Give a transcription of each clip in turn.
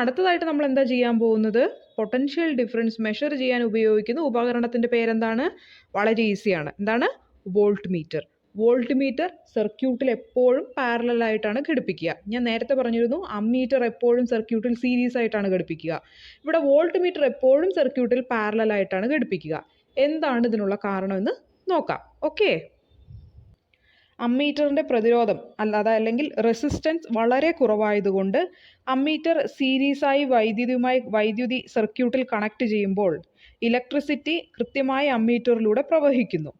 അടുത്തതായിട്ട് നമ്മൾ എന്താ ചെയ്യാൻ പോകുന്നത്? പൊട്ടൻഷ്യൽ ഡിഫറൻസ് മെഷർ ചെയ്യാൻ ഉപയോഗിക്കുന്ന ഉപകരണത്തിന്റെ പേരെന്താണ്? വളരെ ഈസിയാണ് എന്താണ്? വോൾട്ട് മീറ്റർ വോൾട്ട് മീറ്റർ സർക്യൂട്ടിൽ എപ്പോഴും പാരലൽ ആയിട്ടാണ് ഘടിപ്പിക്കുക. ഞാൻ നേരത്തെ പറഞ്ഞിരുന്നു അമ്മീറ്റർ എപ്പോഴും സർക്യൂട്ടിൽ സീരീസ് ആയിട്ടാണ് ഘടിപ്പിക്കുക. ഇവിടെ വോൾട്ട് മീറ്റർ എപ്പോഴും സർക്യൂട്ടിൽ പാരലൽ ആയിട്ടാണ് ഘടിപ്പിക്കുക. എന്താണ് ഇതിനുള്ള കാരണമെന്ന് നോക്കാം. ഓക്കെ അമ്മീറ്ററിന്റെ പ്രതിരോധം അല്ലാതെ അല്ലെങ്കിൽ റെസിസ്റ്റൻസ് വളരെ കുറവായതുകൊണ്ട് അമ്മീറ്റർ സീരീസായി വൈദ്യുതിയുമായി വൈദ്യുതി സർക്യൂട്ടിൽ കണക്ട് ചെയ്യുമ്പോൾ ഇലക്ട്രിസിറ്റി കൃത്യമായി അമ്മീറ്ററിലൂടെ പ്രവഹിക്കുന്നു.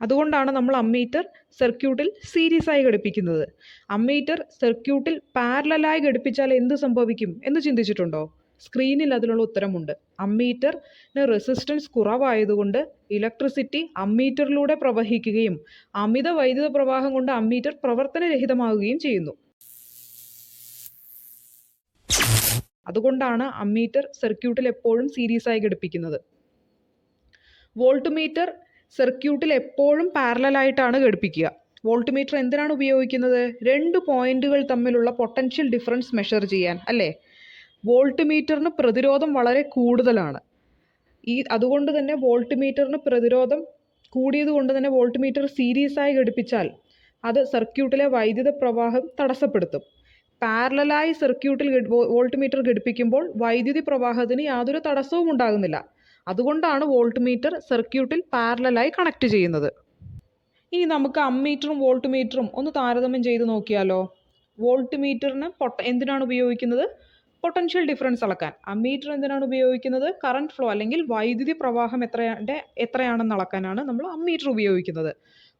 അതുകൊണ്ടാണ് നമ്മൾ അമ്മീറ്റർ സർക്യൂട്ടിൽ സീരീസായി ഘടിപ്പിക്കുന്നത്. അമ്മീറ്റർ സർക്യൂട്ടിൽ പാരലലായി ഘടിപ്പിച്ചാൽ എന്ത് സംഭവിക്കും എന്ന് ചിന്തിച്ചിട്ടുണ്ടോ? സ്ക്രീനിൽ അതിനുള്ള ഉത്തരമുണ്ട്. അമ്മീറ്ററിന് റെസിസ്റ്റൻസ് കുറവായതുകൊണ്ട് ഇലക്ട്രിസിറ്റി അമ്മീറ്ററിലൂടെ പ്രവഹിക്കുകയും അമിത വൈദ്യുത പ്രവാഹം കൊണ്ട് അമ്മീറ്റർ പ്രവർത്തനരഹിതമാവുകയും ചെയ്യുന്നു. അതുകൊണ്ടാണ് അമ്മീറ്റർ സർക്യൂട്ടിൽ എപ്പോഴും സീരീസ് ആയി ഘടിപ്പിക്കുന്നത്. വോൾട്ട്മീറ്റർ സർക്യൂട്ടിൽ എപ്പോഴും പാരലായിട്ടാണ് ഘടിപ്പിക്കുക. വോൾട്ട്മീറ്റർ എന്തിനാണ് ഉപയോഗിക്കുന്നത്? രണ്ട് പോയിന്റുകൾ തമ്മിലുള്ള പൊട്ടൻഷ്യൽ ഡിഫറൻസ് മെഷർ ചെയ്യാൻ അല്ലേ? വോൾട്ട് മീറ്ററിന് പ്രതിരോധം വളരെ കൂടുതലാണ്. ഈ അതുകൊണ്ട് തന്നെ വോൾട്ട് മീറ്ററിന് പ്രതിരോധം കൂടിയത് കൊണ്ട് തന്നെ വോൾട്ട് മീറ്റർ സീരീസായി ഘടിപ്പിച്ചാൽ അത് സർക്യൂട്ടിലെ വൈദ്യുത പ്രവാഹം തടസ്സപ്പെടുത്തും. പാരലായി സർക്യൂട്ടിൽ വോൾട്ട് മീറ്റർ ഘടിപ്പിക്കുമ്പോൾ വൈദ്യുതി പ്രവാഹത്തിന് യാതൊരു തടസ്സവും ഉണ്ടാകുന്നില്ല. അതുകൊണ്ടാണ് വോൾട്ട് മീറ്റർ സർക്യൂട്ടിൽ പാരലായി കണക്ട് ചെയ്യുന്നത്. ഇനി നമുക്ക് അമ്മീറ്ററും വോൾട്ട് മീറ്ററും ഒന്ന് താരതമ്യം ചെയ്ത് നോക്കിയാലോ? വോൾട്ട് മീറ്ററിന് പൊട്ട എന്തിനാണ് ഉപയോഗിക്കുന്നത്? പൊട്ടൻഷ്യൽ ഡിഫറൻസ് അളക്കാൻ. അമ്മീറ്റർ എന്തിനാണ് ഉപയോഗിക്കുന്നത്? കറണ്ട് ഫ്ലോ അല്ലെങ്കിൽ വൈദ്യുതി പ്രവാഹം എത്രയാണ്ട് എത്രയാണെന്ന് അളക്കാനാണ് നമ്മൾ അമ്മീറ്റർ ഉപയോഗിക്കുന്നത്.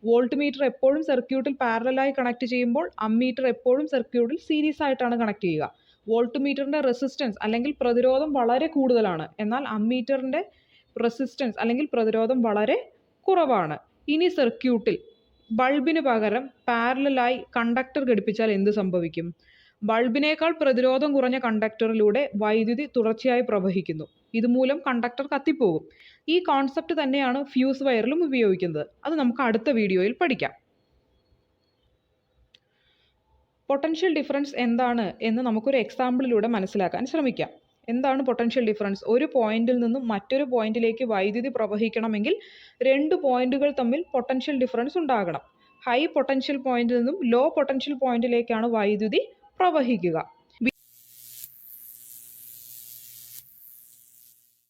വോൾട്ട് മീറ്റർ എപ്പോഴും സർക്യൂട്ടിൽ പാരലായി കണക്ട് ചെയ്യുമ്പോൾ അമ്മീറ്റർ എപ്പോഴും സർക്യൂട്ടിൽ സീരീസ് ആയിട്ടാണ് കണക്ട് ചെയ്യുക. വോൾട്ട് മീറ്ററിന്റെ റെസിസ്റ്റൻസ് അല്ലെങ്കിൽ പ്രതിരോധം വളരെ കൂടുതലാണ്. എന്നാൽ അമ്മീറ്ററിന്റെ റെസിസ്റ്റൻസ് അല്ലെങ്കിൽ പ്രതിരോധം വളരെ കുറവാണ്. ഇനി സർക്യൂട്ടിൽ ബൾബിന് പകരം പാരലായി കണ്ടക്ടർ ഘടിപ്പിച്ചാൽ എന്ത് സംഭവിക്കും? ബൾബിനേക്കാൾ പ്രതിരോധം കുറഞ്ഞ കണ്ടക്ടറിലൂടെ വൈദ്യുതി തുടർച്ചയായി പ്രവഹിക്കുന്നു. ഇതുമൂലം കണ്ടക്ടർ കത്തിപ്പോകും. ഈ കോൺസെപ്റ്റ് തന്നെയാണ് ഫ്യൂസ് വയറിലും ഉപയോഗിക്കുന്നത്. അത് നമുക്ക് അടുത്ത വീഡിയോയിൽ പഠിക്കാം. പൊട്ടൻഷ്യൽ ഡിഫറൻസ് എന്താണ് എന്ന് നമുക്കൊരു എക്സാമ്പിളിലൂടെ മനസ്സിലാക്കാൻ ശ്രമിക്കാം. എന്താണ് പൊട്ടൻഷ്യൽ ഡിഫറൻസ് ഒരു പോയിന്റിൽ നിന്നും മറ്റൊരു പോയിന്റിലേക്ക് വൈദ്യുതി പ്രവഹിക്കണമെങ്കിൽ രണ്ട് പോയിന്റുകൾ തമ്മിൽ പൊട്ടൻഷ്യൽ ഡിഫറൻസ് ഉണ്ടാകണം. ഹൈ പൊട്ടൻഷ്യൽ പോയിന്റിൽ നിന്നും ലോ പൊട്ടൻഷ്യൽ പോയിന്റിലേക്കാണ് വൈദ്യുതി പ്രവഹിക്കുക.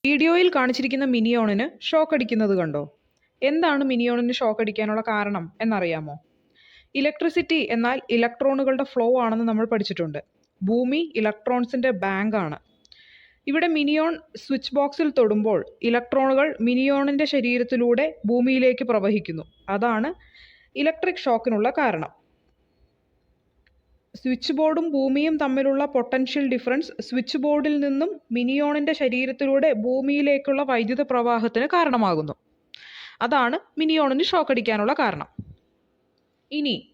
വീഡിയോയിൽ കാണിച്ചിരിക്കുന്ന മിനിയോണിന് ഷോക്ക് അടിക്കുന്നത് കണ്ടോ? എന്താണ് മിനിയോണിന് ഷോക്ക് അടിക്കാനുള്ള കാരണം എന്നറിയാമോ? ഇലക്ട്രിസിറ്റി എന്നാൽ ഇലക്ട്രോണുകളുടെ ഫ്ലോ ആണെന്ന് നമ്മൾ പഠിച്ചിട്ടുണ്ട്. ഭൂമി ഇലക്ട്രോൺസിന്റെ ആണ്. ഇവിടെ മിനിയോൺ സ്വിച്ച് ബോക്സിൽ തൊടുമ്പോൾ ഇലക്ട്രോണുകൾ മിനിയോണിന്റെ ശരീരത്തിലൂടെ ഭൂമിയിലേക്ക് പ്രവഹിക്കുന്നു. അതാണ് ഇലക്ട്രിക് ഷോക്കിനുള്ള കാരണം. സ്വിച്ച് ബോർഡും ഭൂമിയും തമ്മിലുള്ള പൊട്ടൻഷ്യൽ ഡിഫറൻസ് സ്വിച്ച് ബോർഡിൽ നിന്നും മിനിയോണിന്റെ ശരീരത്തിലൂടെ ഭൂമിയിലേക്കുള്ള വൈദ്യുത പ്രവാഹത്തിന് കാരണമാകുന്നു. അതാണ് മിനിയോണിന് ഷോക്ക് അടിക്കാനുള്ള കാരണം. ഇനി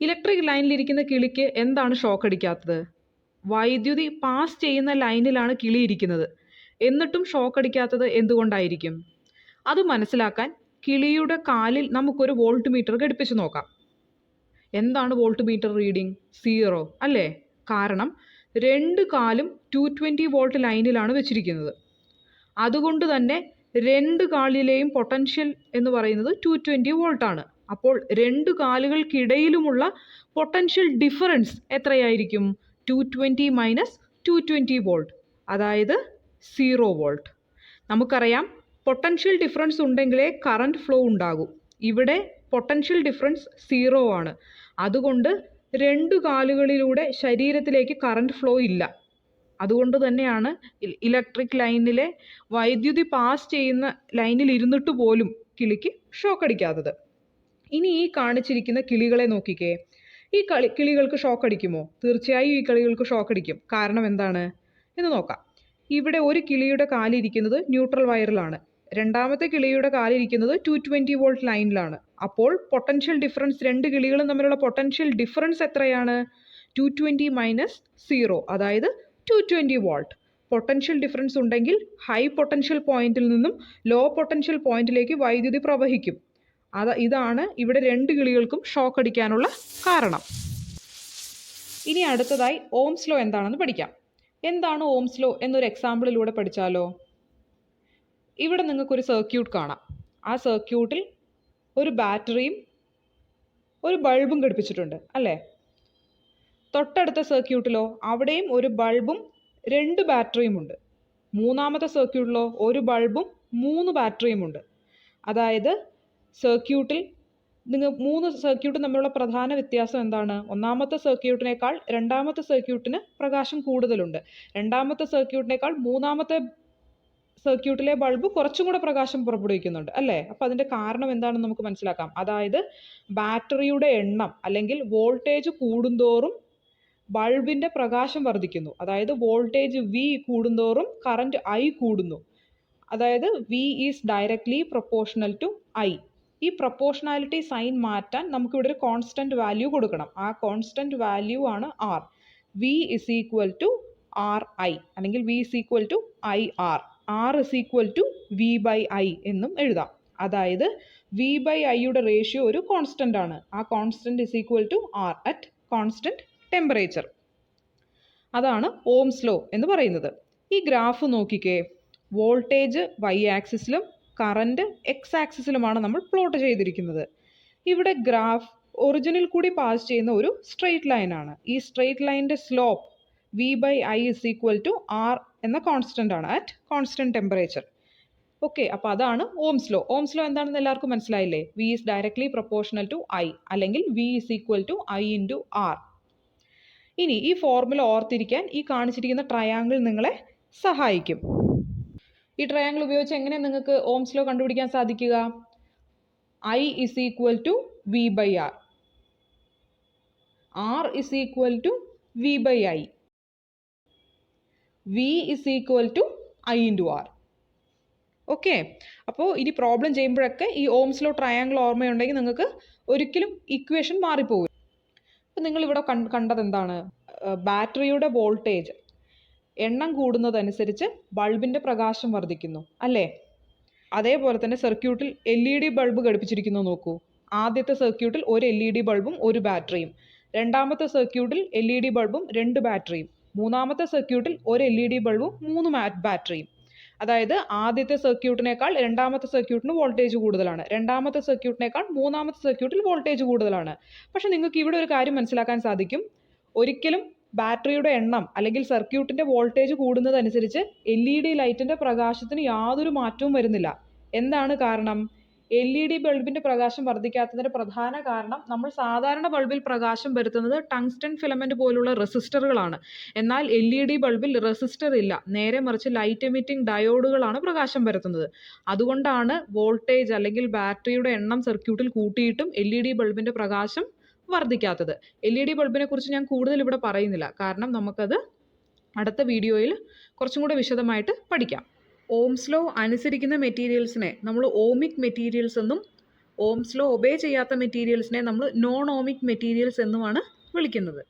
ഇലക്ട്രിക് ലൈനിലിരിക്കുന്ന കിളിക്ക് എന്താണ് ഷോക്ക് അടിക്കാത്തത്? വൈദ്യുതി പാസ് ചെയ്യുന്ന ലൈനിലാണ് കിളി ഇരിക്കുന്നത്. എന്നിട്ടും ഷോക്ക് അടിക്കാത്തത് എന്തുകൊണ്ടായിരിക്കും? അത് മനസ്സിലാക്കാൻ കിളിയുടെ കാലിൽ നമുക്കൊരു വോൾട്ട് മീറ്റർ ഘടിപ്പിച്ച് നോക്കാം. എന്താണ് വോൾട്ട് മീറ്റർ റീഡിംഗ് സീറോ അല്ലേ? കാരണം രണ്ട് കാലും ടു ട്വന്റി വോൾട്ട് ലൈനിലാണ് വെച്ചിരിക്കുന്നത്. അതുകൊണ്ട് തന്നെ രണ്ട് കാലിലെയും പൊട്ടൻഷ്യൽ എന്ന് പറയുന്നത് ടു ട്വന്റി വോൾട്ടാണ് അപ്പോൾ രണ്ട് കാലുകൾക്കിടയിലുമുള്ള പൊട്ടൻഷ്യൽ ഡിഫറൻസ് എത്രയായിരിക്കും? Two twenty minus two twenty volt അതായത് സീറോ വോൾട്ട് നമുക്കറിയാം പൊട്ടൻഷ്യൽ ഡിഫറൻസ് ഉണ്ടെങ്കിലേ കറണ്ട് ഫ്ലോ ഉണ്ടാകൂ. ഇവിടെ പൊട്ടൻഷ്യൽ ഡിഫറൻസ് സീറോ ആണ്. അതുകൊണ്ട് രണ്ടു കാലുകളിലൂടെ ശരീരത്തിലേക്ക് കറണ്ട് ഫ്ലോ ഇല്ല. അതുകൊണ്ട് തന്നെയാണ് ഇലക്ട്രിക് ലൈനിലെ വൈദ്യുതി പാസ് ചെയ്യുന്ന ലൈനിൽ ഇരുന്നിട്ട് പോലും കിളിക്ക് ഷോക്ക് അടിക്കാത്തത്. ഇനി ഈ കാണിച്ചിരിക്കുന്ന കിളികളെ നോക്കിക്കേ. ഈ കളി കിളികൾക്ക് ഷോക്ക് അടിക്കുമോ? തീർച്ചയായും ഈ കിളികൾക്ക് ഷോക്ക് അടിക്കും. കാരണം എന്താണ്? എന്ന് നോക്കാം. ഇവിടെ ഒരു കിളിയുടെ കാലിരിക്കുന്നത് ന്യൂട്രൽ വയറിലാണ് രണ്ടാമത്തെ കിളിയുടെ കാലിരിക്കുന്നത് ടു ട്വന്റി വോൾട്ട് ലൈനിലാണ് അപ്പോൾ പൊട്ടൻഷ്യൽ ഡിഫറൻസ് രണ്ട് കിളികളും തമ്മിലുള്ള പൊട്ടൻഷ്യൽ ഡിഫറൻസ് എത്രയാണ്? ടു ട്വന്റി മൈനസ് സീറോ അതായത് two twenty volt potential difference ഉണ്ടെങ്കിൽ ഹൈ പൊട്ടൻഷ്യൽ പോയിന്റിൽ നിന്നും ലോ പൊട്ടൻഷ്യൽ പോയിന്റിലേക്ക് വൈദ്യുതി പ്രവഹിക്കും. അത് ഇതാണ് ഇവിടെ രണ്ട് കിളികൾക്കും ഷോക്ക് അടിക്കാനുള്ള കാരണം. ഇനി അടുത്തതായി ഓംസ് ലോ എന്താണെന്ന് പഠിക്കാം. എന്താണ് ഓംസ് ലോ എന്നൊരു എക്സാമ്പിളിലൂടെ പഠിച്ചാലോ? ഇവിടെ നിങ്ങൾക്ക് ഒരു സർക്യൂട്ട് കാണാം. ആ സർക്യൂട്ടിൽ ഒരു ബാറ്ററിയും ഒരു ബൾബും ഘടിപ്പിച്ചിട്ടുണ്ട് അല്ലേ? തൊട്ടടുത്ത സർക്യൂട്ടിലോ അവിടെയും ഒരു ബൾബും രണ്ട് ബാറ്ററിയും ഉണ്ട്. മൂന്നാമത്തെ സർക്യൂട്ടിലോ ഒരു ബൾബും മൂന്ന് ബാറ്ററിയും ഉണ്ട്. അതായത് സർക്യൂട്ടിൽ നിങ്ങൾ മൂന്ന് സർക്യൂട്ടും തമ്മിലുള്ള പ്രധാന വ്യത്യാസം എന്താണ്? ഒന്നാമത്തെ സർക്യൂട്ടിനേക്കാൾ രണ്ടാമത്തെ സർക്യൂട്ടിന് പ്രകാശം കൂടുതലുണ്ട്. രണ്ടാമത്തെ സർക്യൂട്ടിനേക്കാൾ മൂന്നാമത്തെ സർക്യൂട്ടിലെ ബൾബ് കുറച്ചും കൂടെ പ്രകാശം പുറപ്പെടുവിക്കുന്നുണ്ട് അല്ലേ? അപ്പോൾ അതിന്റെ കാരണം എന്താണെന്ന് നമുക്ക് മനസ്സിലാക്കാം. അതായത് ബാറ്ററിയുടെ എണ്ണം അല്ലെങ്കിൽ വോൾട്ടേജ് കൂടുന്തോറും ബൾബിന്റെ പ്രകാശം വർദ്ധിക്കുന്നു. അതായത് വോൾട്ടേജ് വി കൂടുന്തോറും കറന്റ് ഐ കൂടുന്നു. അതായത് V is directly proportional to I ഈ പ്രൊപ്പോർഷണാലിറ്റി സൈൻ മാറ്റാൻ നമുക്കിവിടെ ഒരു കോൺസ്റ്റന്റ് വാല്യൂ കൊടുക്കണം. ആ കോൺസ്റ്റന്റ് വാല്യൂ ആണ് R V is equal to R I അല്ലെങ്കിൽ V is equal to I R R is equal to V by I എന്നും എഴുതാം. അതായത് വി ബൈ ഐയുടെ റേഷ്യോ ഒരു കോൺസ്റ്റന്റ് ആണ്. ആ constant is equal to R at constant temperature അതാണ് Ohm's law എന്ന് പറയുന്നത്. ഈ ഗ്രാഫ് നോക്കിക്കേ. വോൾട്ടേജ് വൈ ആക്സിസിലും കറന്റ് എക്സ് ആക്സിസിലുമാണ് നമ്മൾ പ്ലോട്ട് ചെയ്തിരിക്കുന്നത്. ഇവിടെ ഗ്രാഫ് ഒറിജിനിൽ കൂടി പാസ് ചെയ്യുന്ന ഒരു സ്ട്രെയിറ്റ് ലൈനാണ് ഈ സ്ട്രെയിറ്റ് ലൈനിന്റെ slope V by I is equal to R എന്ന കോൺസ്റ്റന്റ് ആണ് അറ്റ് കോൺസ്റ്റന്റ് ടെമ്പറേച്ചർ ഓക്കെ അപ്പോൾ അതാണ് ഓംസ് ലോ. ഓംസ് ലോ എന്താണെന്ന് എല്ലാവർക്കും മനസ്സിലായില്ലേ? V is directly proportional to I അല്ലെങ്കിൽ V is equal to I into R ഇനി ഈ ഫോർമുല ഓർത്തിരിക്കാൻ ഈ കാണിച്ചിരിക്കുന്ന ട്രയാങ്കിൾ നിങ്ങളെ സഹായിക്കും. ഈ ട്രയാങ്കിൾ ഉപയോഗിച്ച് എങ്ങനെ നിങ്ങൾക്ക് ഓംസ് ലോ കണ്ടുപിടിക്കാൻ സാധിക്കുക? I is equal to V by R R is equal to V by I V is equal to I into R okay അപ്പോൾ ഇനി പ്രോബ്ലം ചെയ്യുമ്പോഴൊക്കെ ഈ ഓംസ് ലോ ട്രയാങ്കിൾ ഓർമ്മയുണ്ടെങ്കിൽ നിങ്ങൾക്ക് ഒരിക്കലും ഇക്വേഷൻ മാറിപ്പോകും അപ്പോൾ നിങ്ങളിവിടെ കൺ കണ്ടത് എന്താണ് ബാറ്ററിയുടെ വോൾട്ടേജ് എണ്ണം കൂടുന്നതനുസരിച്ച് ബൾബിന്റെ പ്രകാശം വർദ്ധിക്കുന്നു അല്ലേ? അതേപോലെ തന്നെ സർക്യൂട്ടിൽ എൽ ഇ ഡി ബൾബ് ഘടിപ്പിച്ചിരിക്കുന്നു നോക്കൂ. ആദ്യത്തെ സർക്യൂട്ടിൽ ഒരു എൽ ഇ ഡി ബൾബും ഒരു ബാറ്ററിയും. രണ്ടാമത്തെ സർക്യൂട്ടിൽ എൽ ഇ ഡി ബൾബും രണ്ട് ബാറ്ററിയും. മൂന്നാമത്തെ സർക്യൂട്ടിൽ ഒരു എൽ ഇ ഡി ബൾബും മൂന്ന് മാറ്റ് ബാറ്ററിയും അതായത് ആദ്യത്തെ സർക്യൂട്ടിനേക്കാൾ രണ്ടാമത്തെ സർക്യൂട്ടിന് വോൾട്ടേജ് കൂടുതലാണ്. രണ്ടാമത്തെ സർക്യൂട്ടിനേക്കാൾ മൂന്നാമത്തെ സർക്യൂട്ടിൽ വോൾട്ടേജ് കൂടുതലാണ്. പക്ഷെ നിങ്ങൾക്ക് ഇവിടെ ഒരു കാര്യം മനസ്സിലാക്കാൻ സാധിക്കും. ഒരിക്കലും ബാറ്ററിയുടെ എണ്ണം അല്ലെങ്കിൽ സർക്യൂട്ടിന്റെ വോൾട്ടേജ് കൂടുന്നതനുസരിച്ച് എൽ ഇ ഡി ലൈറ്റിന്റെ പ്രകാശത്തിന് യാതൊരു മാറ്റവും വരുന്നില്ല. എന്താണ് കാരണം? എൽ ഇ ഡി പ്രകാശം വർദ്ധിക്കാത്തതിന്റെ പ്രധാന കാരണം നമ്മൾ സാധാരണ ബൾബിൽ പ്രകാശം വരുത്തുന്നത് ടങ്സ്റ്റൺ ഫിലമെന്റ് പോലുള്ള റെസിസ്റ്ററുകളാണ്. എന്നാൽ എൽ ഇ ഡി ബൾബിൽ റെസിസ്റ്റർ ഇല്ല. നേരെ മറിച്ച് ലൈറ്റ് എമിറ്റിംഗ് ഡയോഡുകളാണ് പ്രകാശം വരുത്തുന്നത്. അതുകൊണ്ടാണ് വോൾട്ടേജ് അല്ലെങ്കിൽ ബാറ്ററിയുടെ എണ്ണം സർക്യൂട്ടിൽ കൂട്ടിയിട്ടും എൽ ഇ ഡി പ്രകാശം വർദ്ധിക്കാത്തത്. എൽ ഇ ഡി ബൾബിനെ കുറിച്ച് ഞാൻ കൂടുതൽ ഇവിടെ പറയുന്നില്ല. കാരണം നമുക്കത് അടുത്ത വീഡിയോയിൽ കുറച്ചും കൂടെ വിശദമായിട്ട് പഠിക്കാം. ഓംസ് ലോ അനുസരിക്കുന്ന മെറ്റീരിയൽസിനെ നമ്മൾ ഓമിക് മെറ്റീരിയൽസ് എന്നും ഓംസ് ലോ ഒബേ ചെയ്യാത്ത മെറ്റീരിയൽസിനെ നമ്മൾ നോൺ ഓമിക് മെറ്റീരിയൽസ് എന്നുമാണ് വിളിക്കുന്നത്.